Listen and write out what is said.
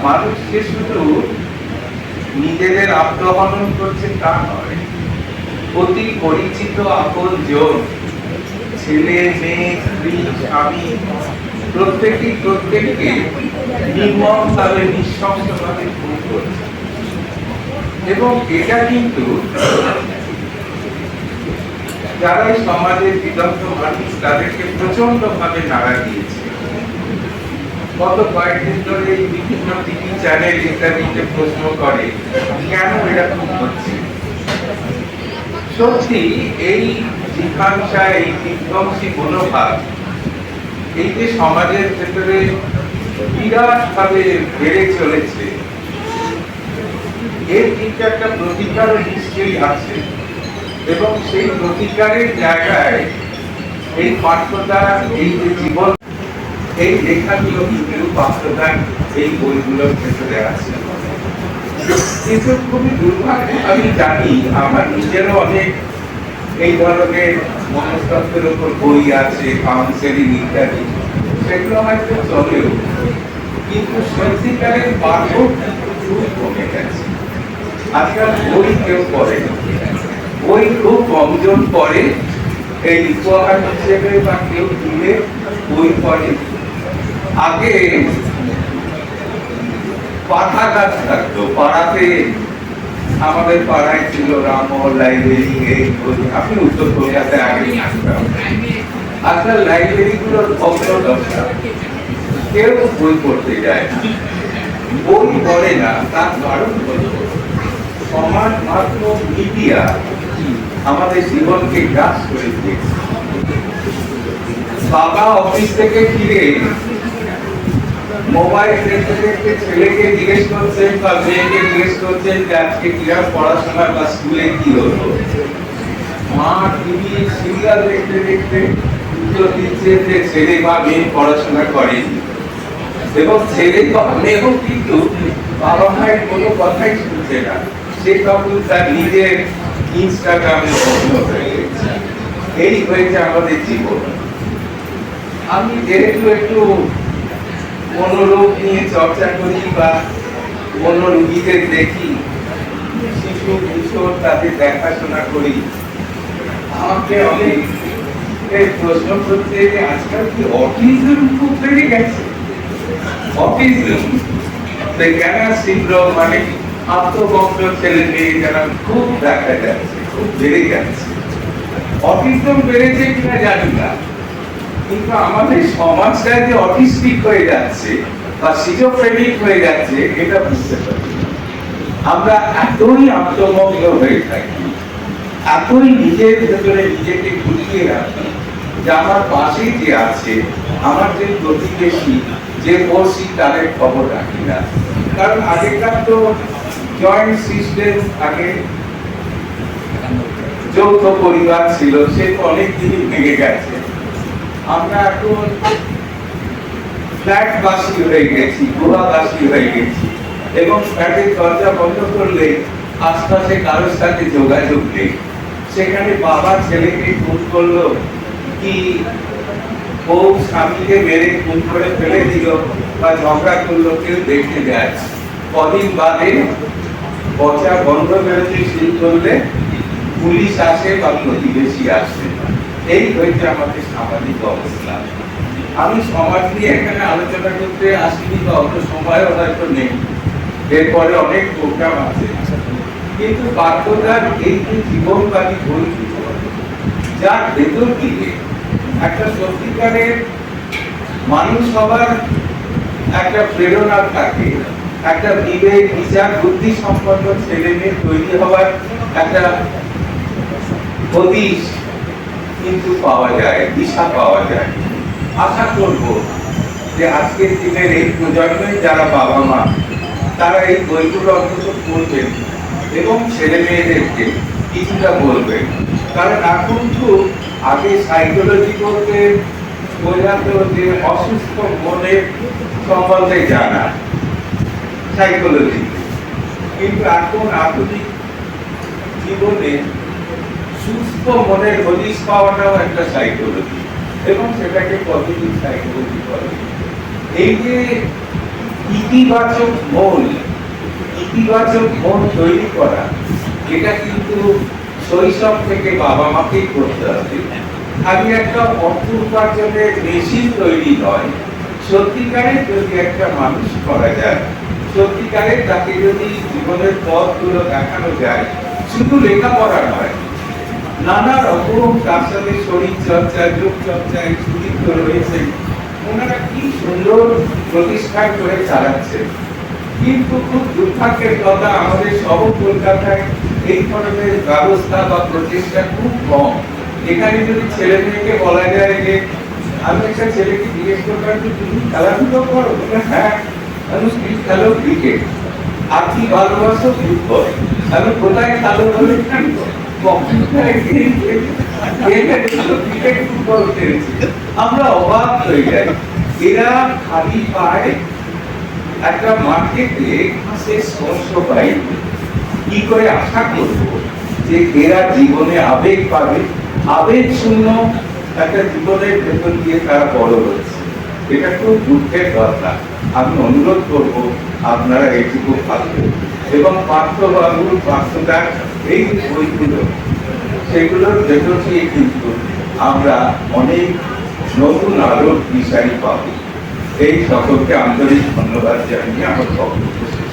মানুষকে শুধু নিজেদের আত্মহনন করছে তা নয়, অতি পরিচিত আপন জন, ছেলে, মেয়ে, স্ত্রী, স্বামী, প্রত্যেকেই প্রত্যেককে নির্মমভাবে নিঃশংসভাবে খুন করছে। এবং এটা কিন্তু যারা এই সমাজের বিদগ্ধ মানুষ, তাদেরকে প্রচণ্ড ভাবে নাড়া দিয়েছে। গত কয়েকদিন ধরে এই বিভিন্ন টিভি চ্যানেল ইত্যাদিতে প্রশ্ন করে, কেন এরকম হচ্ছে? সত্যি, এই এই বিধ্বংসী মনোভাব, এই যে সমাজের ভেতরে বিরাট ভাবে বেড়ে চলেছে, এর কিন্তু একটা প্রতিকার নিশ্চয়ই আছে। এবং সেই প্রতিকারের জায়গায় এই পাঠ্যটা এই যে জীবন এই লেখাগুলো কিন্তু পাঠ্যটা এই বইগুলোর ভেতরে আছে। কিন্তু খুবই দুর্ভাগ্য, আমি জানি আমার নিজেরও অনেক এই ধরনের মনস্তত্ত্বের উপর বই আছে কাউন্সেলিং ইত্যাদি, সেগুলো হয়তো চলেও। কিন্তু সত্যিকারের পাঠক খুব কমে গেছে। আজকাল বই কেউ পড়ে। বই খুব কমজন পড়ে, এই উপহার হিসেবে বা কেউ দিলে বই পড়ে। আগে পাতা গাছ থাকতো, পাড়াতে আমাদের পাড়ায় ছিল রামমোহন লাইব্রেরি আপনি উত্তর কলকাতায় আগে আসতাম আজকাল লাইব্রেরি গুলোর ভগ্ন দশটা কেউ বই পড়তে যায় না। বই পড়ে না, তার কারণ হলো সমাজ মাধ্যম মিডিয়া আমাদের জীবনকে গ্রাস করে দিয়েছে। বাবা অফিস থেকে ফিরে মোবাইল দেখতে দেখতে ছেলেকে জিজ্ঞেস করছেন বা মেয়েকে জিজ্ঞেস করছেন যে আজকে কিরম পড়াশোনা বা স্কুলে কি হলো? মা টিভি, সিরিয়াল দেখতে দেখতে উত্তর দিচ্ছে যে ছেলে বা মেয়ে পড়াশোনা করেনি এবং ছেলে বা মেয়েও কিন্তু বাবা মায়ের কোনো কথাই শুনছে না। সে তখন তার নিজের ইনস্টাগ্রামে এই হয়েছে আমাদের জীবন। আমি যেহেতু একটু মনোরোগ নিয়ে চর্চা করি বা অন্য রুগীদের দেখি, শিশু, কিশোর তাদের দেখাশোনা করি। আমাকে অনেক প্রশ্ন করতে আজকাল কি অটিজম খুব বেড়ে গেছে? অটিজম ক্যানার সিন্ড্রোম মানে আত্মবক্ত ছেলে মেয়ে যারা খুব দেখা যাচ্ছে, খুব বেড়ে যাচ্ছে। অটিজম বেড়েছে কিনা জানি না। কিন্তু আমাদের সমাজটা যে অটিস্টিক হয়ে যাচ্ছে বা সিজোফ্রেনিক হয়ে যাচ্ছে, এটা বুঝতে পারি আমরা এতই আত্মমগ্ন হয়ে থাকি, এতই নিজের ভেতরে নিজেকে গুটিয়ে রাখি যে আমার পাশে যে আছে, আমার যে প্রতিবেশী, যে পড়শি তাদের খবর রাখি না। কারণ আগেকার তো জয়েন্ট সিস্টেম আগে যৌথ পরিবার ছিল, সে অনেক দিনই ভেঙে গেছে। আমরা এখন ফ্ল্যাটবাসী হয়ে গেছি গুহাবাসী হয়ে গেছি এবং ফ্ল্যাটের দরজা বন্ধ করলে আশপাশে কারোর সাথে যোগাযোগ নেই সেখানে বাবা ছেলেকে খুন করল, কি বউ স্বামীকে মেরে খুন করে ফেলে দিল বা ঝগড়া করল কেউ দেখতে যায়। কদিন বাদে পচা বন্ধ বেরোতে শুরু করলে পুলিশ আসে বা প্রতিবেশী আসে এই হয়েছে আমাদের সামাজিক অবস্থা। আমি সমাজ নিয়ে এখানে আলোচনা করতে আসিনি বা অত সময়ও হয়তো নেই। এরপরে অনেক প্রোগ্রাম আছে। কিন্তু বাধ্যতার এই যে জীবনবাদী বইগুলো যার ভেতর দিকে একটা সত্যিকারের মানুষ হবার একটা প্রেরণা থাকে, একটা বিবেক, বিচার, বুদ্ধি সম্পন্ন ছেলে মেয়ে তৈরি হওয়ার একটা হদিশ। কিন্তু পাওয়া যায়, দিশা পাওয়া যায়। আশা করব যে আজকের দিনের এই প্রজন্মের যারা বাবা মা, তারা এই বইগুলো অন্তত পড়বেন এবং ছেলে মেয়েদেরকে কিছুটা বলবেন। কারণ এখন তো আগে সাইকোলজি বলতে বোঝাতো যে অসুস্থ মনের সম্বন্ধে জানা সাইকোলজি কিন্তু এখন আধুনিক জীবনে সুস্থ মনের হদিশ পাওয়াটাও একটা সাইকোলজি এবং সেটাকে পজিটিভ সাইকোলজি বলে। এই যে ইতিবাচক মন ইতিবাচক মন তৈরি করা, এটা কিন্তু শৈশব থেকে বাবা মাকেই করতে হবে। আমি একটা অর্থ উপার্জনের মেশিন তৈরি নয়। সত্যিকারের যদি একটা মানুষ করা যায়, সত্যিকারের তাকে যদি জীবনের পথগুলো দেখানো যায়, শুধু লেখাপড়া নয় নানা রকম তার সাথে শরীর চর্চা, যোগ চর্চায় সুদীপ্ত রয়েছে। ওনারা কি সুন্দর প্রতিষ্ঠান করে চালাচ্ছেন। কিন্তু খুব দুর্ভাগ্যের কথা, আমাদের শহর কলকাতায় এই ধরনের ব্যবস্থা বা প্রচেষ্টা খুব কম। এখানে যদি ছেলে মেয়েকে বলা যায় যে, আমি একটা ছেলেকে জিজ্ঞেস করলাম যে তুমি খেলাধুলো করো? হ্যাঁ আমি স্ত্রী খেলো ক্রিকেট কি ভালোবাসো ফুটবল আমি কোথায় খেলো বলে কম্পিউটারে আমরা অবাক হয়ে যাই। এরা খালি পায় একটা মার্কেটে ঘাসের স্পর্শ পাই কি করে আশা করব যে এরা জীবনে আবেগ পাবে? আবেগ শূন্য একটা জীবনের ভেতর দিয়ে তারা বড় হচ্ছে। এটা খুব দুঃখের কথা। আমি অনুরোধ করব আপনারা এইটুকু ভাববেন এবং পাঠ্যবাবুর পার্থদার এই বইগুলো ভেতর থেকে কিন্তু আমরা অনেক নতুন আলোর দিশারি পাব। এই সকলকে আন্তরিক ধন্যবাদ জানিয়ে আমার বক্তব্য শেষ